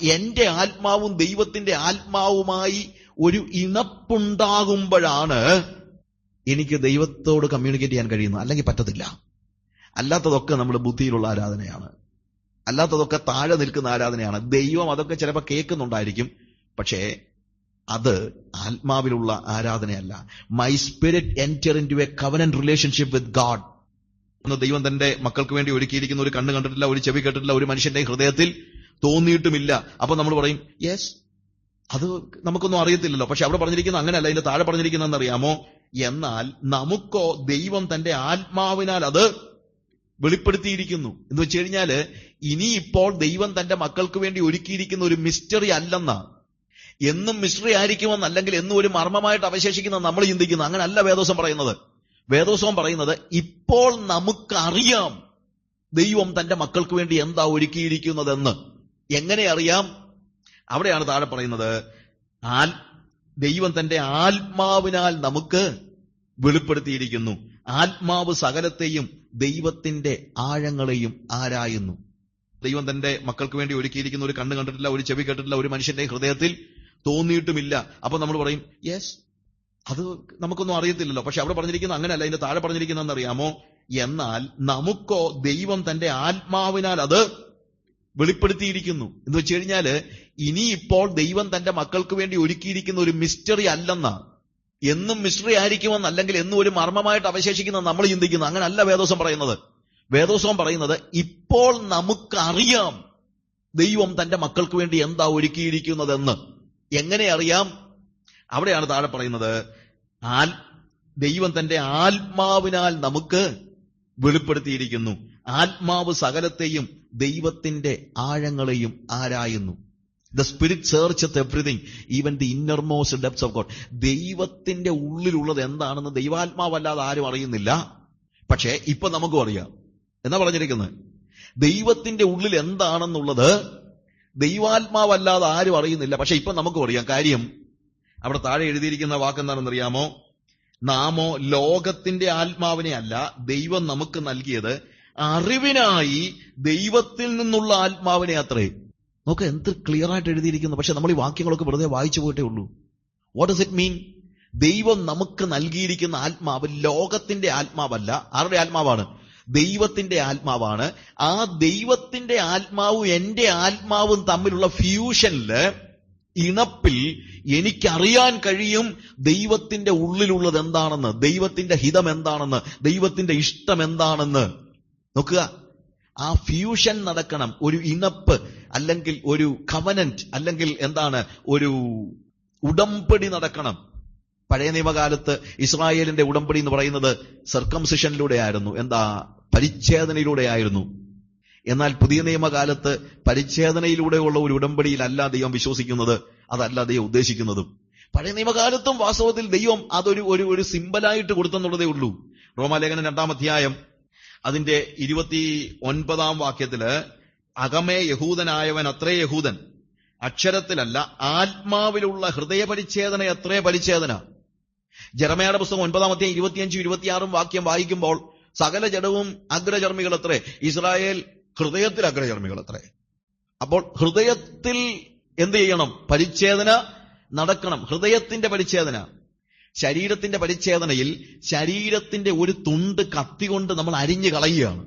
എന്റെ ആത്മാവും ദൈവത്തിന്റെ ആത്മാവുമായി ഒരു ഇണപ്പുണ്ടാകുമ്പോഴാണ് എനിക്ക് ദൈവത്തോട് കമ്മ്യൂണിക്കേറ്റ് ചെയ്യാൻ കഴിയുന്നത്. അല്ലെങ്കിൽ പറ്റത്തില്ല. അല്ലാത്തതൊക്കെ നമ്മൾ ബുദ്ധിയിലുള്ള ആരാധനയാണ്. അല്ലാത്തതൊക്കെ താഴെ നിൽക്കുന്ന ആരാധനയാണ്. ദൈവം അതൊക്കെ ചിലപ്പോൾ കേൾക്കുന്നുണ്ടായിരിക്കും. പക്ഷേ അത് ആത്മാവിലുള്ള ആരാധനയല്ല. My spirit enter into a covenant relationship with God ദൈവം തന്റെ മക്കൾക്ക് വേണ്ടി ഒരുക്കിയിരിക്കുന്ന ഒരു കണ്ണ് കണ്ടിട്ടില്ല ഒരു ചെവി കേട്ടിട്ടില്ല ഒരു മനുഷ്യന്റെ ഹൃദയത്തിൽ തോന്നിയിട്ടുമില്ല. അപ്പൊ നമ്മൾ പറയും യെസ് അത് നമുക്കൊന്നും അറിയത്തില്ലല്ലോ. പക്ഷെ അവിടെ പറഞ്ഞിരിക്കുന്ന അങ്ങനെയല്ല. അതിന്റെ താഴെ പറഞ്ഞിരിക്കുന്ന അറിയാമോ? എന്നാൽ നമുക്കോ ദൈവം തന്റെ ആത്മാവിനാൽ അത് വെളിപ്പെടുത്തിയിരിക്കുന്നു. എന്ന് വെച്ച് കഴിഞ്ഞാൽ ഇനി ഇപ്പോൾ ദൈവം തന്റെ മക്കൾക്ക് വേണ്ടി ഒരുക്കിയിരിക്കുന്ന ഒരു മിസ്റ്ററി അല്ലെന്ന. എന്നും മിസ്റ്ററി ആയിരിക്കുമെന്ന് അല്ലെങ്കിൽ എന്നും ഒരു മർമ്മമായിട്ട് അവശേഷിക്കുന്ന നമ്മൾ ചിന്തിക്കുന്നു. അങ്ങനല്ല വേദോസം പറയുന്നത്. വേദോസം പറയുന്നത് ഇപ്പോൾ നമുക്കറിയാം ദൈവം തന്റെ മക്കൾക്ക് വേണ്ടി എന്താ ഒരുക്കിയിരിക്കുന്നതെന്ന്. എങ്ങനെ അറിയാം? അവിടെയാണ് താഴെ പറയുന്നത്. ആൽ ദൈവം തന്റെ ആത്മാവിനാൽ നമുക്ക് വെളിപ്പെടുത്തിയിരിക്കുന്നു. ആത്മാവ് സകലത്തെയും ദൈവത്തിന്റെ ആഴങ്ങളെയും ആരായുന്നു. ദൈവം തന്റെ മക്കൾക്ക് വേണ്ടി ഒരുക്കിയിരിക്കുന്ന ഒരു കണ്ണ് കണ്ടിട്ടില്ല ഒരു ചെവി കേട്ടിട്ടില്ല ഒരു മനുഷ്യന്റെ ഹൃദയത്തിൽ തോന്നിയിട്ടുമില്ല. അപ്പൊ നമ്മൾ പറയും യെസ് അത് നമുക്കൊന്നും അറിയത്തില്ലല്ലോ. പക്ഷെ അവിടെ പറഞ്ഞിരിക്കുന്ന അങ്ങനെയല്ല. അതിന്റെ താഴെ പറഞ്ഞിരിക്കുന്നതെന്ന് അറിയാമോ? എന്നാൽ നമുക്കോ ദൈവം തന്റെ ആത്മാവിനാൽ അത് വെളിപ്പെടുത്തിയിരിക്കുന്നു. എന്ന് വെച്ച് കഴിഞ്ഞാൽ ഇനി ഇപ്പോൾ ദൈവം തന്റെ മക്കൾക്ക് വേണ്ടി ഒരുക്കിയിരിക്കുന്ന ഒരു മിസ്റ്ററി അല്ലെന്ന. എന്നും മിസ്റ്ററി ആയിരിക്കുമെന്ന് അല്ലെങ്കിൽ എന്നും ഒരു മർമ്മമായിട്ട് അവശേഷിക്കുന്ന നമ്മൾ ചിന്തിക്കുന്നു. അങ്ങനല്ല വേദോസം പറയുന്നത്. വേദോസം പറയുന്നത് ഇപ്പോൾ നമുക്കറിയാം ദൈവം തന്റെ മക്കൾക്ക് വേണ്ടി എന്താ ഒരുക്കിയിരിക്കുന്നതെന്ന്. എങ്ങനെ അറിയാം? അവിടെയാണ് താഴെ പറയുന്നത്. ആൽ ദൈവം തന്റെ ആത്മാവിനാൽ നമുക്ക് വെളിപ്പെടുത്തിയിരിക്കുന്നു. ആത്മാവ് സകലത്തെയും ദൈവത്തിന്റെ ആഴങ്ങളെയും ആരായുന്നു. The spirit search everything even the innermost depths of God ദൈവത്തിന്റെ ഉള്ളിലുള്ളത് എന്താണെന്ന് ദൈവാത്മാവല്ലാതെ ആരും അറിയുന്നില്ല. പക്ഷേ ഇപ്പൊ നമുക്കും അറിയാം. എന്നാ പറഞ്ഞിരിക്കുന്നത്? ദൈവത്തിന്റെ ഉള്ളിൽ എന്താണെന്നുള്ളത് ദൈവാത്മാവല്ലാതെ ആരും അറിയുന്നില്ല. പക്ഷെ ഇപ്പൊ നമുക്കും അറിയാം. കാര്യം അവിടെ താഴെ എഴുതിയിരിക്കുന്ന വാക്കെന്താണെന്ന് അറിയാമോ നാമോ ലോകത്തിന്റെ ആത്മാവിനെ അല്ല ദൈവം നമുക്ക് നൽകിയത് അറിവിനായി ദൈവത്തിൽ നിന്നുള്ള ആത്മാവിനെ അത്രേ. നോക്ക് എന്ത് ക്ലിയർ ആയിട്ട് എഴുതിയിരിക്കുന്നു. പക്ഷെ നമ്മൾ ഈ വാക്യങ്ങളൊക്കെ വെറുതെ വായിച്ചു പോയിട്ടേ ഉള്ളൂ. വാട്ട് ഡസ് ഇറ്റ് മീൻ ദൈവം നമുക്ക് നൽകിയിരിക്കുന്ന ആത്മാവ് ലോകത്തിന്റെ ആത്മാവല്ല. ആരുടെ ആത്മാവാണ്? ദൈവത്തിന്റെ ആത്മാവാണ്. ആ ദൈവത്തിന്റെ ആത്മാവും എന്റെ ആത്മാവും തമ്മിലുള്ള ഫ്യൂഷനിൽ ഇണപ്പിൽ എനിക്കറിയാൻ കഴിയും ദൈവത്തിന്റെ ഉള്ളിലുള്ളത് എന്താണെന്ന് ദൈവത്തിന്റെ ഹിതം എന്താണെന്ന് ദൈവത്തിന്റെ ഇഷ്ടം എന്താണെന്ന് നോക്കുക. ആ ഫ്യൂഷൻ നടക്കണം. ഒരു ഇണപ്പ് അല്ലെങ്കിൽ ഒരു കവനന്റ് അല്ലെങ്കിൽ എന്താണ് ഒരു ഉടമ്പടി നടക്കണം. പഴയ നിയമകാലത്ത് ഇസ്രായേലിന്റെ ഉടമ്പടി എന്ന് പറയുന്നത് സർക്കംസിഷനിലൂടെ ആയിരുന്നു എന്താ പരിച്ഛേദനയിലൂടെ ആയിരുന്നു എന്നാൽ പുതിയ നിയമകാലത്ത് പരിച്ഛേദനയിലൂടെയുള്ള ഒരു ഉടമ്പടിയിലല്ല ദൈവം വിശ്വസിക്കുന്നത് അതല്ല ദൈവം ഉദ്ദേശിക്കുന്നതും. പഴയ നിയമകാലത്തും വാസ്തവത്തിൽ ദൈവം അതൊരു ഒരു ഒരു സിമ്പലായിട്ട് കൊടുത്തെന്നുള്ളതേ ഉള്ളൂ. റോമാലേഖനം രണ്ടാം അധ്യായം അതിന്റെ ഇരുപത്തി ഒൻപതാം വാക്യത്തിൽ അകമേ യഹൂദനായവൻ അത്രേ യഹൂദൻ. അക്ഷരത്തിലല്ല ആത്മാവിലുള്ള ഹൃദയ പരിച്ഛേദന എത്രേ പരിച്ഛേദന. ജർമയാട പുസ്തകം ഒൻപതാം അധ്യായം ഇരുപത്തിയഞ്ചും ഇരുപത്തിയാറും വാക്യം വായിക്കുമ്പോൾ സകല ജഡവും അഗ്രചർമ്മികൾ അത്രേ. ഇസ്രായേൽ ഹൃദയത്തിൽ അഗ്രചർമ്മികൾ അത്രേ. അപ്പോൾ ഹൃദയത്തിൽ എന്ത് ചെയ്യണം? പരിച്ഛേദന നടക്കണം. ഹൃദയത്തിന്റെ പരിച്ഛേദന. ശരീരത്തിന്റെ പരിച്ഛേദനയിൽ ശരീരത്തിന്റെ ഒരു തുണ്ട് കത്തികൊണ്ട് നമ്മൾ അരിഞ്ഞു കളയുകയാണ്.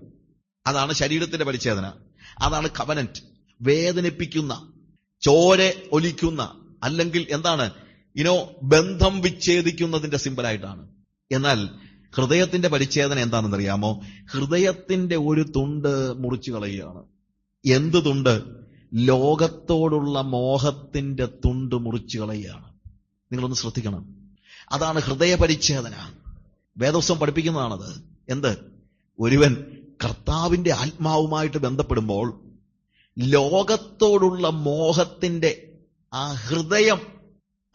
അതാണ് ശരീരത്തിന്റെ പരിച്ഛേദന. അതാണ് കവനന്റ് വേദനിപ്പിക്കുന്ന ചോര ഒലിക്കുന്ന അല്ലെങ്കിൽ എന്താണ് ഇനോ ബന്ധം വിച്ഛേദിക്കുന്നതിന്റെ സിമ്പിളായിട്ടാണ് എന്നാൽ ഹൃദയത്തിന്റെ പരിച്ഛേദന എന്താണെന്ന് അറിയാമോ ഹൃദയത്തിന്റെ ഒരു തുണ്ട് മുറിച്ചു കളയുകയാണ്. എന്ത് തുണ്ട്? ലോകത്തോടുള്ള മോഹത്തിന്റെ തുണ്ട് മുറിച്ചു കളയുകയാണ്. നിങ്ങളൊന്ന് ശ്രദ്ധിക്കണം. അതാണ് ഹൃദയ പരിച്ഛേദന വേദോസം പഠിപ്പിക്കുന്നതാണത്. എന്ത്? ഒരുവൻ കർത്താവിന്റെ ആത്മാവുമായിട്ട് ബന്ധപ്പെടുമ്പോൾ ലോകത്തോടുള്ള മോഹത്തിന്റെ ആ ഹൃദയം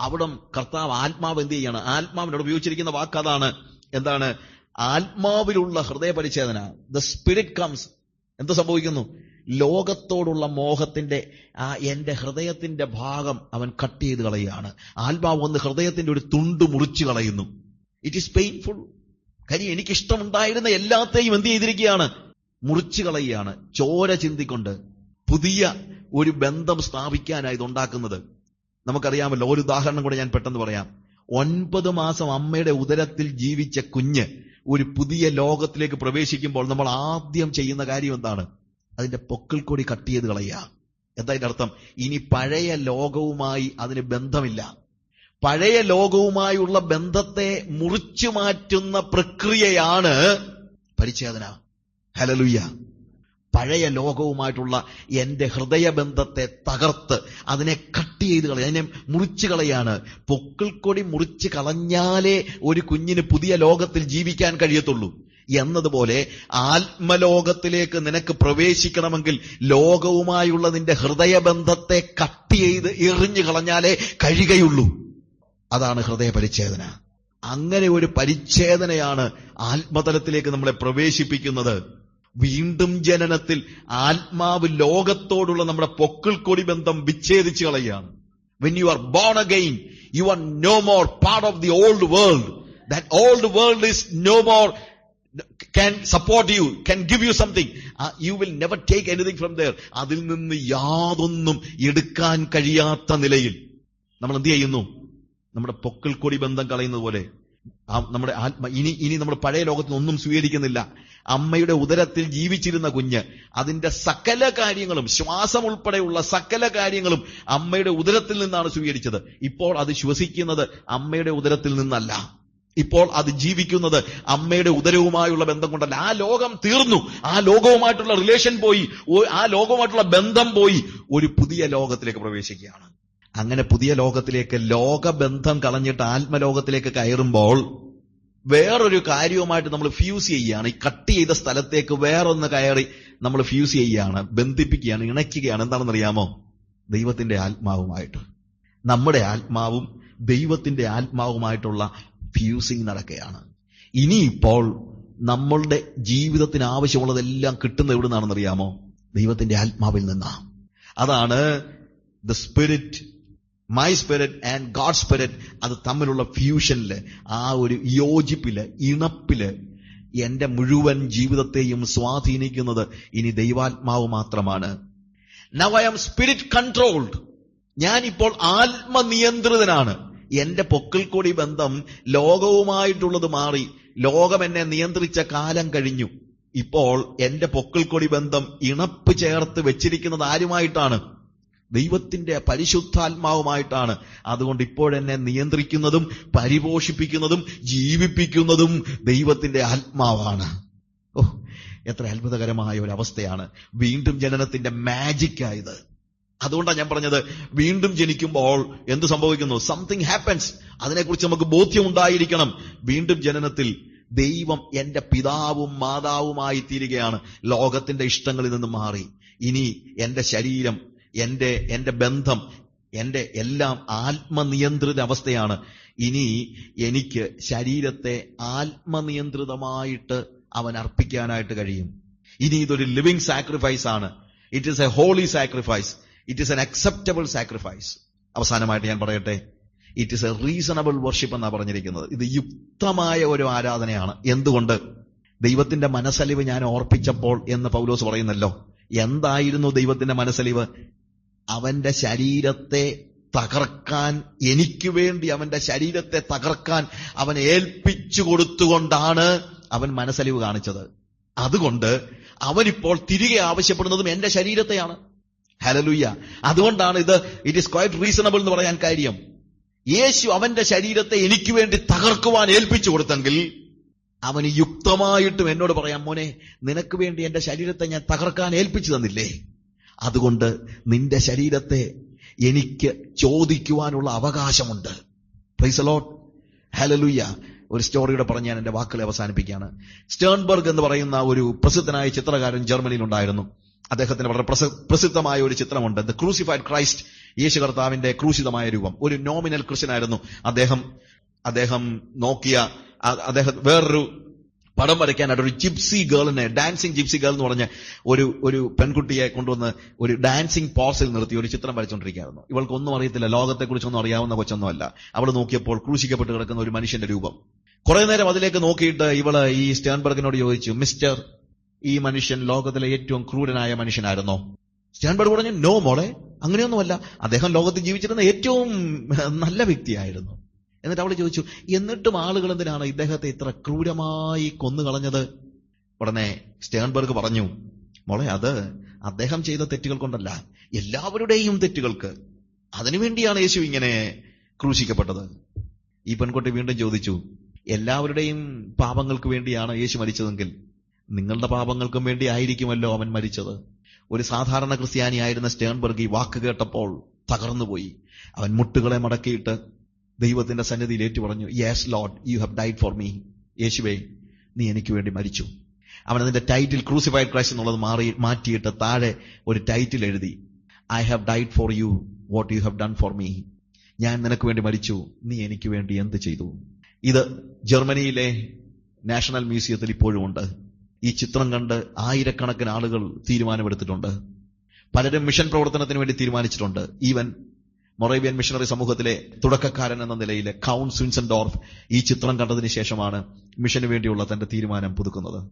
അവിടം കർത്താവ് ആത്മാവ് എന്ത് ചെയ്യാണ്? ആത്മാവിനോട് ഉപയോഗിച്ചിരിക്കുന്ന വാക്ക് അതാണ്. എന്താണ്? ആത്മാവിലുള്ള ഹൃദയ പരിച്ഛേദന ദ സ്പിരിറ്റ് കംസ് എന്ത് സംഭവിക്കുന്നു? ലോകത്തോടുള്ള മോഹത്തിന്റെ ആ എന്റെ ഹൃദയത്തിന്റെ ഭാഗം അവൻ കട്ട് ചെയ്ത് കളയുകയാണ്. ആത്മാവ് വന്ന് ഹൃദയത്തിന്റെ ഒരു തുണ്ട് മുറിച്ചു കളയുന്നു. ഇറ്റ് ഈസ് പെയിൻഫുൾ കാര്യം എനിക്കിഷ്ടമുണ്ടായിരുന്ന എല്ലാത്തെയും എന്ത് ചെയ്തിരിക്കുകയാണ്? മുറിച്ചു കളയുകയാണ്. ചോര ചിന്തിക്കൊണ്ട് പുതിയ ഒരു ബന്ധം സ്ഥാപിക്കാനായി ഇതുണ്ടാക്കുന്നത് നമുക്കറിയാമല്ലോ ഒരു ഉദാഹരണം കൂടെ ഞാൻ പെട്ടെന്ന് പറയാം. ഒൻപത് മാസം അമ്മയുടെ ഉദരത്തിൽ ജീവിച്ച കുഞ്ഞ് ഒരു പുതിയ ലോകത്തിലേക്ക് പ്രവേശിക്കുമ്പോൾ നമ്മൾ ആദ്യം ചെയ്യുന്ന കാര്യം എന്താണ്? അതിന്റെ പൊക്കിൽ കൂടി കട്ട് ചെയ്ത് കളയുക. എന്താ അതിന്റെ അർത്ഥം? ഇനി പഴയ ലോകവുമായി അതിന് ബന്ധമില്ല. പഴയ ലോകവുമായുള്ള ബന്ധത്തെ മുറിച്ചു മാറ്റുന്ന പ്രക്രിയയാണ് പരിച്ഛേദന. ഹലലുയ്യ പഴയ ലോകവുമായിട്ടുള്ള എന്റെ ഹൃദയബന്ധത്തെ തകർത്ത് അതിനെ കട്ട് ചെയ്ത് കളയും അതിനെ മുറിച്ചു കളയാണ് പൊക്കിൾക്കൊടി മുറിച്ച് കളഞ്ഞാലേ ഒരു കുഞ്ഞിന് പുതിയ ലോകത്തിൽ ജീവിക്കാൻ കഴിയത്തുള്ളൂ. എന്നതുപോലെ ആത്മലോകത്തിലേക്ക് നിനക്ക് പ്രവേശിക്കണമെങ്കിൽ ലോകവുമായുള്ള നിന്റെ ഹൃദയബന്ധത്തെ കട്ട് ചെയ്ത് എറിഞ്ഞു കളഞ്ഞാലേ കഴിയുകയുള്ളൂ. അതാണ് ഹൃദയ പരിച്ഛേദന അങ്ങനെ ഒരു പരിച്ഛേദനയാണ് ആത്മതലത്തിലേക്ക് നമ്മളെ പ്രവേശിപ്പിക്കുന്നത്. വീണ്ടും ജനനത്തിൽ ആത്മാവ് ലോകത്തോടുള്ള നമ്മുടെ പൊക്കിൾക്കൊടി ബന്ധം വിച്ഛേദിച്ചു കളയുകയാണ്. When you are born again you are no more part of the old world that old world is no more can support you, can give you something. Uh, you will never take anything from there. അതിൽ നിന്ന് യാതൊന്നും എടുക്കാൻ കഴിയാത്ത നിലയിൽ നമ്മൾ എന്ത് ചെയ്യുന്നു? നമ്മുടെ പൊക്കൽ കൊടി ബന്ധം കളയുന്നത് പോലെ. നമ്മുടെ ആത്മ ഇനി ഇനി നമ്മുടെ പഴയ ലോകത്തിൽ ഒന്നും സ്വീകരിക്കുന്നില്ല. അമ്മയുടെ ഉദരത്തിൽ ജീവിച്ചിരുന്ന കുഞ്ഞ് അതിന്റെ സകല കാര്യങ്ങളും ശ്വാസം ഉൾപ്പെടെയുള്ള സകല കാര്യങ്ങളും അമ്മയുടെ ഉദരത്തിൽ നിന്നാണ് സ്വീകരിച്ചത്. ഇപ്പോൾ അത് ശ്വസിക്കുന്നത് അമ്മയുടെ ഉദരത്തിൽ നിന്നല്ല. ഇപ്പോൾ അത് ജീവിക്കുന്നത് അമ്മയുടെ ഉദരവുമായുള്ള ബന്ധം കൊണ്ടല്ല. ആ ലോകം തീർന്നു. ആ ലോകവുമായിട്ടുള്ള റിലേഷൻ പോയി. ആ ലോകവുമായിട്ടുള്ള ബന്ധം പോയി. ഒരു പുതിയ ലോകത്തിലേക്ക് പ്രവേശിക്കുകയാണ്. അങ്ങനെ പുതിയ ലോകത്തിലേക്ക് ലോകബന്ധം കളഞ്ഞിട്ട് ആത്മലോകത്തിലേക്ക് കയറുമ്പോൾ വേറൊരു കാര്യവുമായിട്ട് നമ്മൾ ഫ്യൂസ് ചെയ്യുകയാണ്. ഈ കട്ട് ചെയ്ത സ്ഥലത്തേക്ക് വേറൊന്ന് കയറി നമ്മൾ ഫ്യൂസ് ചെയ്യുകയാണ്. ബന്ധിപ്പിക്കുകയാണ്. ഇണയ്ക്കുകയാണ്. എന്താണെന്ന് അറിയാമോ ദൈവത്തിന്റെ ആത്മാവുമായിട്ട്. നമ്മുടെ ആത്മാവും ദൈവത്തിന്റെ ആത്മാവുമായിട്ടുള്ള ഫ്യൂസിങ് നടക്കുകയാണ്. ഇനി ഇപ്പോൾ നമ്മളുടെ ജീവിതത്തിന് ആവശ്യമുള്ളതെല്ലാം കിട്ടുന്ന എവിടെ നിന്നാണെന്നറിയാമോ ദൈവത്തിന്റെ ആത്മാവിൽ നിന്നാ. അതാണ് the spirit my spirit and God spirit അത് തമ്മിലുള്ള ഫ്യൂഷനിൽ ആ ഒരു യോജിപ്പിൽ ഇണപ്പിൽ എന്റെ മുഴുവൻ ജീവിതത്തെയും സ്വാധീനിക്കുന്നത് ഇനി ദൈവാത്മാവ് മാത്രമാണ്. Now I am spirit controlled ഞാനിപ്പോൾ ആത്മനിയന്ത്രിതനാണ്. എന്റെ പൊക്കിൽ കൂടി ബന്ധം ലോകവുമായിട്ടുള്ളത് മാറി. ലോകം എന്നെ നിയന്ത്രിച്ച കാലം കഴിഞ്ഞു. ഇപ്പോൾ എന്റെ പൊക്കിൽ കൂടി ബന്ധം ഇണപ്പ് ചേർത്ത് വെച്ചിരിക്കുന്നത് ആരുമായിട്ടാണ്? ദൈവത്തിന്റെ പരിശുദ്ധാത്മാവുമായിട്ടാണ്. അതുകൊണ്ട് ഇപ്പോഴെന്നെ നിയന്ത്രിക്കുന്നതും പരിപോഷിപ്പിക്കുന്നതും ജീവിപ്പിക്കുന്നതും ദൈവത്തിന്റെ ആത്മാവാണ്. ഓ എത്ര അത്ഭുതകരമായ ഒരു അവസ്ഥയാണ് വീണ്ടും ജനനത്തിന്റെ മാജിക് ആയത്. അതുകൊണ്ടാണ് ഞാൻ പറഞ്ഞത് വീണ്ടും ജനിക്കുമ്പോൾ എന്ത് സംഭവിക്കുന്നു? സംതിങ് ഹാപ്പൻസ് അതിനെക്കുറിച്ച് നമുക്ക് ബോധ്യം ഉണ്ടായിരിക്കണം വീണ്ടും ജനനത്തിൽ ദൈവം എന്റെ പിതാവും മാതാവുമായി തീരുകയാണ്. ലോകത്തിന്റെ ഇഷ്ടങ്ങളിൽ നിന്ന് മാറി. ഇനി എന്റെ ശരീരം എന്റെ എന്റെ ബന്ധം എന്റെ എല്ലാം ആത്മനിയന്ത്രിത അവസ്ഥയാണ്. ഇനി എനിക്ക് ശരീരത്തെ ആത്മനിയന്ത്രിതമായിട്ട് അവൻ അർപ്പിക്കാനായിട്ട് കഴിയും. ഇനി ഇതൊരു ലിവിങ് സാക്രിഫൈസ് ആണ്. It is a holy sacrifice it is an acceptable sacrifice അവസാനമായിട്ട് ഞാൻ പറയട്ടെ it is a reasonable worship എന്നാണ് പറഞ്ഞിരിക്കുന്നത്. ഇത് യുക്തമായ ഒരു ആരാധനയാണ്. എന്തുകൊണ്ട്? ദൈവത്തിന്റെ മനസ്സലിവ് ഞാൻ ഓർപ്പിച്ചപ്പോൾ എന്ന് പൗലോസ് പറയുന്നല്ലോ. എന്തായിരുന്നു ദൈവത്തിന്റെ മനസ്സലിവ്? അവന്റെ ശരീരത്തെ തകർക്കാൻ എനിക്ക് വേണ്ടി അവന്റെ ശരീരത്തെ തകർക്കാൻ അവൻ ഏൽപ്പിച്ചു കൊടുത്തുകൊണ്ടാണ് അവൻ മനസ്സലിവ് കാണിച്ചത്. അതുകൊണ്ട് അവനിപ്പോൾ തിരികെ ആവശ്യപ്പെടുന്നതും എന്റെ ശരീരത്തെയാണ്. ഹലലുയ്യ അതുകൊണ്ടാണ് ഇത് ഇറ്റ് ഈസ് ക്വൈറ്റ് റീസണബിൾ എന്ന് പറയാൻ കാര്യം. യേശു അവന്റെ ശരീരത്തെ എനിക്ക് വേണ്ടി തകർക്കുവാൻ ഏൽപ്പിച്ചു കൊടുത്തെങ്കിൽ അവന് യുക്തമായിട്ടും എന്നോട് പറയാം മോനെ നിനക്ക് വേണ്ടി എന്റെ ശരീരത്തെ ഞാൻ തകർക്കാൻ ഏൽപ്പിച്ചു തന്നില്ലേ? അതുകൊണ്ട് നിന്റെ ശരീരത്തെ എനിക്ക് ചോദിക്കുവാനുള്ള അവകാശമുണ്ട്. പ്രൈസലോട്ട് ഹലലുയ്യ ഒരു സ്റ്റോറിയുടെ പറഞ്ഞ് ഞാൻ എന്റെ വാക്കുകളെ അവസാനിപ്പിക്കുകയാണ്. സ്റ്റേൺബർഗ് എന്ന് പറയുന്ന ഒരു പ്രസിദ്ധനായ ചിത്രകാരൻ ജർമ്മനിയിൽ ഉണ്ടായിരുന്നു അദ്ദേഹത്തിന് വളരെ പ്രസിദ്ധമായ ഒരു ചിത്രമുണ്ട്. ദ ക്രൂസിഫൈഡ് ക്രൈസ്റ്റ് യേശു കർത്താവിന്റെ ക്രൂശിതമായ രൂപം. ഒരു നോമിനൽ ക്രിസ്ത്യനായിരുന്നു. അദ്ദേഹം അദ്ദേഹം നോക്കിയ അദ്ദേഹം വേറൊരു പടം വരയ്ക്കാനായിട്ട് ഒരു ജിപ്സി ഗേളിനെ ഡാൻസിങ് ജിപ്സി ഗേൾ എന്ന് പറഞ്ഞ ഒരു ഒരു പെൺകുട്ടിയെ കൊണ്ടുവന്ന് ഒരു ഡാൻസിങ് പോസിൽ നിർത്തി ഒരു ചിത്രം വരച്ചുകൊണ്ടിരിക്കുകയായിരുന്നു ഇവൾക്കൊന്നും അറിയത്തില്ല. ലോകത്തെക്കുറിച്ചൊന്നും അറിയാവുന്ന കൊച്ചൊന്നുമല്ല. അവൾ നോക്കിയപ്പോൾ ക്രൂശിക്കപ്പെട്ട് കിടക്കുന്ന ഒരു മനുഷ്യന്റെ രൂപം. കുറെ നേരം അതിലേക്ക് നോക്കിയിട്ട് ഇവൾ ഈ സ്റ്റേൺബർഗിനോട് ചോദിച്ചു മിസ്റ്റർ ഈ മനുഷ്യൻ ലോകത്തിലെ ഏറ്റവും ക്രൂരനായ മനുഷ്യനായിരുന്നോ. സ്റ്റാൻബർഡ് പറഞ്ഞു നോ മോളെ അങ്ങനെയൊന്നുമല്ല. അദ്ദേഹം ലോകത്ത് ജീവിച്ചിരുന്ന ഏറ്റവും നല്ല വ്യക്തിയായിരുന്നു. എന്നിട്ട് അവൾ ചോദിച്ചു എന്നിട്ടും ആളുകൾ എന്തിനാണ് ഇദ്ദേഹത്തെ ഇത്ര ക്രൂരമായി കൊന്നുകളഞ്ഞത്? ഉടനെ സ്റ്റേൺബർഗ് പറഞ്ഞു മോളെ അത് അദ്ദേഹം ചെയ്ത തെറ്റുകൾ കൊണ്ടല്ല. എല്ലാവരുടെയും തെറ്റുകൾക്ക് അതിനുവേണ്ടിയാണ് യേശു ഇങ്ങനെ ക്രൂശിക്കപ്പെട്ടത്. ഈ പെൺകുട്ടി വീണ്ടും ചോദിച്ചു എല്ലാവരുടെയും പാപങ്ങൾക്ക് വേണ്ടിയാണ് യേശു മരിച്ചതെങ്കിൽ നിങ്ങളുടെ പാപങ്ങൾക്കും വേണ്ടി ആയിരിക്കുമല്ലോ അവൻ മരിച്ചത്. ഒരു സാധാരണ ക്രിസ്ത്യാനിയായിരുന്ന സ്റ്റേൺബർഗ് ഈ വാക്ക് കേട്ടപ്പോൾ തകർന്നുപോയി. അവൻ മുട്ടുകളെ മടക്കിയിട്ട് ദൈവത്തിന്റെ സന്നിധിയിൽ ഏറ്റു പറഞ്ഞു yes Lord you have died for me യേശുവേ നീ എനിക്ക് വേണ്ടി മരിച്ചു. അവൻ അതിന്റെ ടൈറ്റിൽ ക്രൂസിഫൈഡ് ക്രൈസ്റ്റ് എന്നുള്ളത് മാറി മാറ്റിയിട്ട് താഴെ ഒരു ടൈറ്റിൽ എഴുതി I have died for you what you have done for me ഞാൻ നിനക്ക് വേണ്ടി മരിച്ചു നീ എനിക്ക് വേണ്ടി എന്ത് ചെയ്തു? ഇത് ജർമ്മനിയിലെ നാഷണൽ മ്യൂസിയത്തിൽ ഇപ്പോഴും ഉണ്ട്. ഈ ചിത്രം കണ്ട് ആയിരക്കണക്കിന് ആളുകൾ തീരുമാനമെടുത്തിട്ടുണ്ട്. പലരും മിഷൻ പ്രവർത്തനത്തിന് വേണ്ടി തീരുമാനിച്ചിട്ടുണ്ട്. ഈവൻ മൊറേബിയൻ മിഷണറി സമൂഹത്തിലെ തുടക്കക്കാരൻ എന്ന നിലയിൽ കൗൺ സ്വിൻസൻഡോർഫ് ഈ ചിത്രം കണ്ടതിന് ശേഷമാണ് മിഷന് വേണ്ടിയുള്ള തന്റെ തീരുമാനം പുതുക്കുന്നത്.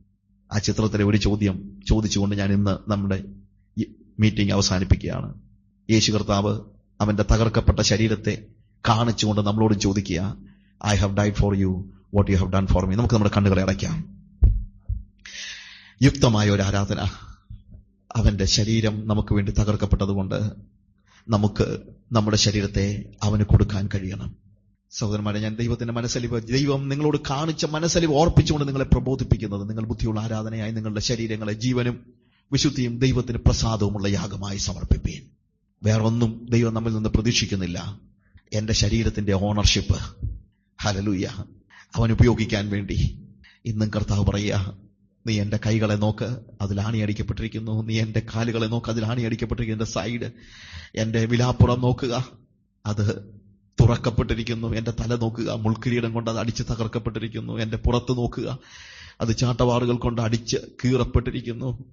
ആ ചിത്രത്തിലെ ഒരു ചോദ്യം ചോദിച്ചുകൊണ്ട് ഞാൻ ഇന്ന് നമ്മുടെ മീറ്റിംഗ് അവസാനിപ്പിക്കുകയാണ്. യേശു കർത്താവ് അവന്റെ തകർക്കപ്പെട്ട ശരീരത്തെ കാണിച്ചുകൊണ്ട് നമ്മളോട് ചോദിക്കുക I have died for you what you have done for me നമുക്ക് നമ്മുടെ കണ്ണുകളെ അടയ്ക്കാം. യുക്തമായ ഒരു ആരാധന. അവന്റെ ശരീരം നമുക്ക് വേണ്ടി തകർക്കപ്പെട്ടതുകൊണ്ട് നമുക്ക് നമ്മുടെ ശരീരത്തെ അവന് കൊടുക്കാൻ കഴിയണം. സഹോദരന്മാരെ ഞാൻ ദൈവത്തിന്റെ മനസ്സലിവ് ദൈവം നിങ്ങളോട് കാണിച്ച മനസ്സലിവ് ഓർപ്പിച്ചുകൊണ്ട് നിങ്ങളെ പ്രബോധിപ്പിക്കുന്നത് നിങ്ങൾ ബുദ്ധിയുള്ള ആരാധനയായി നിങ്ങളുടെ ശരീരങ്ങളെ ജീവനും വിശുദ്ധിയും ദൈവത്തിന് പ്രസാദവുമുള്ള യാഗമായി സമർപ്പിപ്പീൻ. വേറൊന്നും ദൈവം നമ്മിൽ നിന്ന് പ്രതീക്ഷിക്കുന്നില്ല. എന്റെ ശരീരത്തിന്റെ ഓണർഷിപ്പ്. ഹലലൂയ അവൻ ഉപയോഗിക്കാൻ വേണ്ടി ഇന്നും കർത്താവ് പറയുക നീ എന്റെ കൈകളെ നോക്ക് അതിൽ ആണിയടിക്കപ്പെട്ടിരിക്കുന്നു. നീ എന്റെ കാലുകളെ നോക്ക് അതിൽ ആണിയടിക്കപ്പെട്ടിരിക്കുന്നു. എന്റെ സൈഡ് എന്റെ വിലാപ്പുറം നോക്കുക അത് തുറക്കപ്പെട്ടിരിക്കുന്നു. എന്റെ തല നോക്കുക മുൾക്കിരീടം കൊണ്ട് അത് അടിച്ച് തകർക്കപ്പെട്ടിരിക്കുന്നു. എന്റെ പുറത്ത് നോക്കുക അത് ചാട്ടവാറുകൾ കൊണ്ട് അടിച്ച് കീറപ്പെട്ടിരിക്കുന്നു.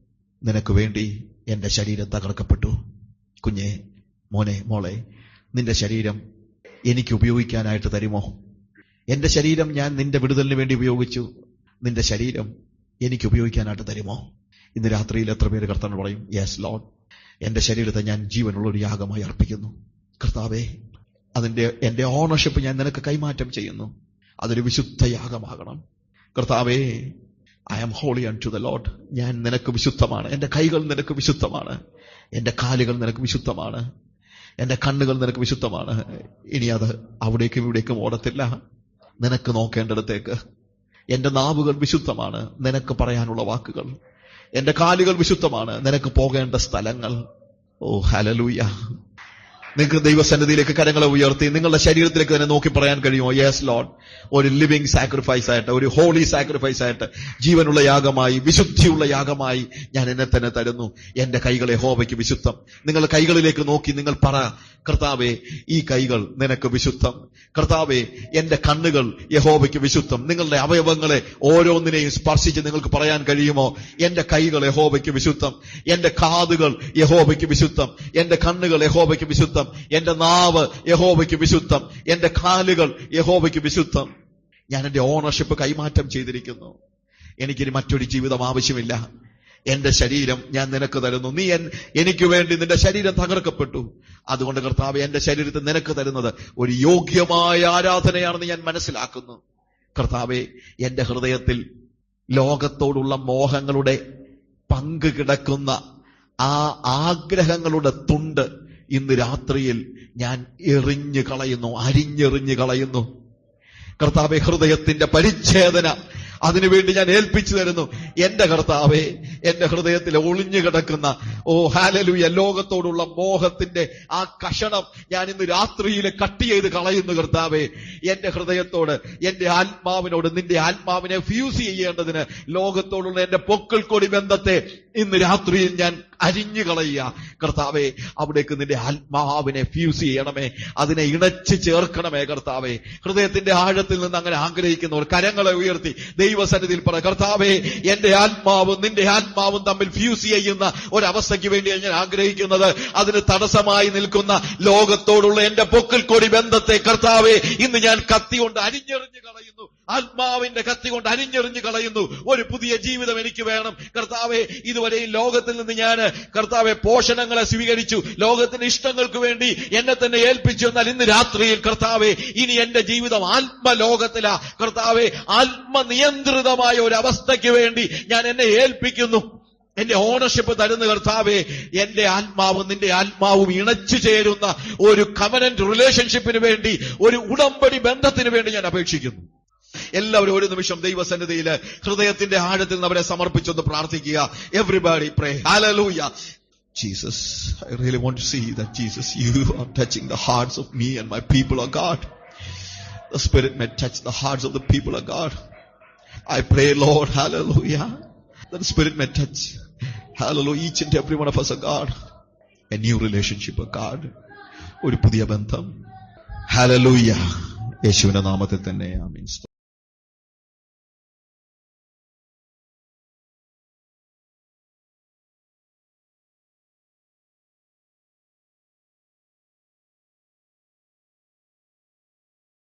നിനക്ക് വേണ്ടി എന്റെ ശരീരം തകർക്കപ്പെട്ടു. കുഞ്ഞെ മോനെ മോളെ നിന്റെ ശരീരം എനിക്ക് ഉപയോഗിക്കാനായിട്ട് തരുമോ? എന്റെ ശരീരം ഞാൻ നിന്റെ വിടുതലിന് വേണ്ടി ഉപയോഗിച്ചു. നിന്റെ ശരീരം എനിക്ക് ഉപയോഗിക്കാനായിട്ട് തരുമോ? ഇന്ന് രാത്രിയിൽ എത്ര പേര് കർത്താൻ പറയും യെസ് ലോഡ് എന്റെ ശരീരത്തെ ഞാൻ ജീവനുള്ള ഒരു യാഗമായി അർപ്പിക്കുന്നു. കർത്താവേ അതിന്റെ എന്റെ ഓണർഷിപ്പ് ഞാൻ നിനക്ക് കൈമാറ്റം ചെയ്യുന്നു. അതൊരു വിശുദ്ധ യാഗമാകണം. കർത്താവേ I am holy unto the Lord ഞാൻ നിനക്ക് വിശുദ്ധമാണ്. എന്റെ കൈകൾ നിനക്ക് വിശുദ്ധമാണ്. എന്റെ കാലുകൾ നിനക്ക് വിശുദ്ധമാണ്. എന്റെ കണ്ണുകൾ നിനക്ക് വിശുദ്ധമാണ്. ഇനി അത് അവിടേക്കും ഇവിടേക്കും ഓടത്തില്ല. നിനക്ക് നോക്കേണ്ടിടത്തേക്ക്. എന്റെ നാവുകൾ വിശുദ്ധമാണ്. നിനക്ക് പറയാനുള്ള വാക്കുകൾ. എന്റെ കാലുകൾ വിശുദ്ധമാണ്. നിനക്ക് പോകേണ്ട സ്ഥലങ്ങൾ. ഓ ഹലലൂയ നിങ്ങൾക്ക് ദൈവസന്നിധിയിലേക്ക് കരങ്ങളെ ഉയർത്തി നിങ്ങളുടെ ശരീരത്തിലേക്ക് തന്നെ നോക്കി പറയാൻ കഴിയുമോ? യെസ് ലോഡ് ഒരു ലിവിംഗ് സാക്രിഫൈസ് ആയിട്ട് ഒരു ഹോളി സാക്രിഫൈസ് ആയിട്ട് ജീവനുള്ള യാഗമായി വിശുദ്ധിയുള്ള യാഗമായി ഞാൻ എന്നെ തന്നെ തരുന്നു. എന്റെ കൈകളെ ഹോവയ്ക്ക് വിശുദ്ധം. നിങ്ങളുടെ കൈകളിലേക്ക് നോക്കി നിങ്ങൾ പറ കർത്താവെ ഈ കൈകൾ നിനക്ക് വിശുദ്ധം. കർത്താവെ എന്റെ കണ്ണുകൾ യഹോബയ്ക്ക് വിശുദ്ധം. നിങ്ങളുടെ അവയവങ്ങളെ ഓരോന്നിനെയും സ്പർശിച്ച് നിങ്ങൾക്ക് പറയാൻ കഴിയുമോ? എന്റെ കൈകൾ യഹോബയ്ക്ക് വിശുദ്ധം. എന്റെ കാതുകൾ യഹോബയ്ക്ക് വിശുദ്ധം. എന്റെ കണ്ണുകൾ യഹോബയ്ക്ക് വിശുദ്ധം. എന്റെ നാവ് യഹോവയ്ക്ക് വിശുദ്ധം. എന്റെ കാലുകൾ യഹോവയ്ക്ക് വിശുദ്ധം. ഞാൻ എന്റെ ഓണർഷിപ്പ് കൈമാറ്റം ചെയ്തിരിക്കുന്നു. എനിക്കിനി മറ്റൊരു ജീവിതം ആവശ്യമില്ല. എന്റെ ശരീരം ഞാൻ നിനക്ക് തരുന്നു. നീ എനിക്ക് വേണ്ടി നിന്റെ ശരീരം തകർക്കപ്പെട്ടു. അതുകൊണ്ട് കർത്താവ് എന്റെ ശരീരത്തെ നിനക്ക് തരുന്നത് ഒരു യോഗ്യമായ ആരാധനയാണെന്ന് ഞാൻ മനസ്സിലാക്കുന്നു. കർത്താവെ എന്റെ ഹൃദയത്തിൽ ലോകത്തോടുള്ള മോഹങ്ങളുടെ പങ്ക് കിടക്കുന്ന ആ ആഗ്രഹങ്ങളുടെ തുണ്ട് ഇന്ന് രാത്രിയിൽ ഞാൻ എറിഞ്ഞു കളയുന്നു അരിഞ്ഞെറിഞ്ഞു കളയുന്നു. കർത്താവെ ഹൃദയത്തിന്റെ പരിച്ഛേദന അതിനുവേണ്ടി ഞാൻ ഏൽപ്പിച്ചു തരുന്നു. എന്റെ കർത്താവെ എന്റെ ഹൃദയത്തിൽ ഒളിഞ്ഞു കിടക്കുന്ന ഓ ഹാലലുയ ലോകത്തോടുള്ള മോഹത്തിന്റെ ആ കഷണം ഞാൻ ഇന്ന് രാത്രിയിൽ കട്ട് ചെയ്ത് കളയുന്നു കർത്താവെ. എന്റെ ഹൃദയത്തോട് എന്റെ ആത്മാവിനോട് നിന്റെ ആത്മാവിനെ ഫ്യൂസ് ചെയ്യേണ്ടതിന് ലോകത്തോടുള്ള എന്റെ പൊക്കൾക്കൊടി കൊടി ബന്ധത്തെ ഇന്ന് രാത്രിയിൽ ഞാൻ അരിഞ്ഞു കളയുക. കർത്താവെ അവിടേക്ക് നിന്റെ ആത്മാവിനെ ഫ്യൂസ് ചെയ്യണമേ. അതിനെ ഇണച്ച് ചേർക്കണമേ കർത്താവെ. ഹൃദയത്തിന്റെ ആഴത്തിൽ നിന്ന് അങ്ങനെ ആഗ്രഹിക്കുന്നവർ കരങ്ങളെ ഉയർത്തി ദൈവസന്നിധിയിൽ പറ കർത്താവെ എന്റെ ആത്മാവും നിന്റെ ആത്മാവും തമ്മിൽ ഫ്യൂസ് ചെയ്യുന്ന ഒരവസ്ഥയ്ക്ക് വേണ്ടിയാണ് ഞാൻ ആഗ്രഹിക്കുന്നത്. അതിന് തടസ്സമായി നിൽക്കുന്ന ലോകത്തോടുള്ള എന്റെ പൊക്കിൽ കൊടി ബന്ധത്തെ കർത്താവെ ഇന്ന് ഞാൻ കത്തി കൊണ്ട് അരിഞ്ഞെറിഞ്ഞു കളയുന്നു. ആത്മാവിന്റെ കത്തി കൊണ്ട് അരിഞ്ഞെറിഞ്ഞു കളയുന്നു. ഒരു പുതിയ ജീവിതം എനിക്ക് വേണം. കർത്താവെ ഇതുവരെ ഈ ലോകത്തിൽ നിന്ന് ഞാൻ കർത്താവെ പോഷണങ്ങളെ സ്വീകരിച്ചു. ലോകത്തിന്റെ ഇഷ്ടങ്ങൾക്ക് വേണ്ടി എന്നെ തന്നെ ഏൽപ്പിച്ചു എന്നാൽ ഇന്ന് രാത്രിയിൽ കർത്താവെ ഇനി എന്റെ ജീവിതം ആത്മലോകത്തിലാ. കർത്താവെ ആത്മനിയന്ത്രിതമായ ഒരു അവസ്ഥയ്ക്ക് വേണ്ടി ഞാൻ എന്നെ ഏൽപ്പിക്കുന്നു. എന്റെ ഓണർഷിപ്പ് തരുന്ന കർത്താവെ. എന്റെ ആത്മാവും നിന്റെ ആത്മാവും ഇണച്ചു ചേരുന്ന ഒരു കമനന്റ് റിലേഷൻഷിപ്പിന് വേണ്ടി ഒരു ഉടമ്പടി ബന്ധത്തിന് വേണ്ടി ഞാൻ അപേക്ഷിക്കുന്നു. എല്ലാവരും ഒരു നിമിഷം ദൈവസന്നിധിയിൽ ഹൃദയത്തിന്റെ ആഴത്തിൽ നിന്ന് അവരെ സമർപ്പിച്ചൊന്ന് പ്രാർത്ഥിക്കുക. Everybody pray hallelujah Jesus I really want see that Jesus you are touching the hearts of me and my people of God the spirit may touch the hearts of the people of God I pray Lord hallelujah the spirit may touch hello each and every one of us a God a new relationship a God ഒരു പുതിയ ബന്ധം. Hallelujah യേശുവിന്റെ നാമത്തിൽ തന്നെ. ആ means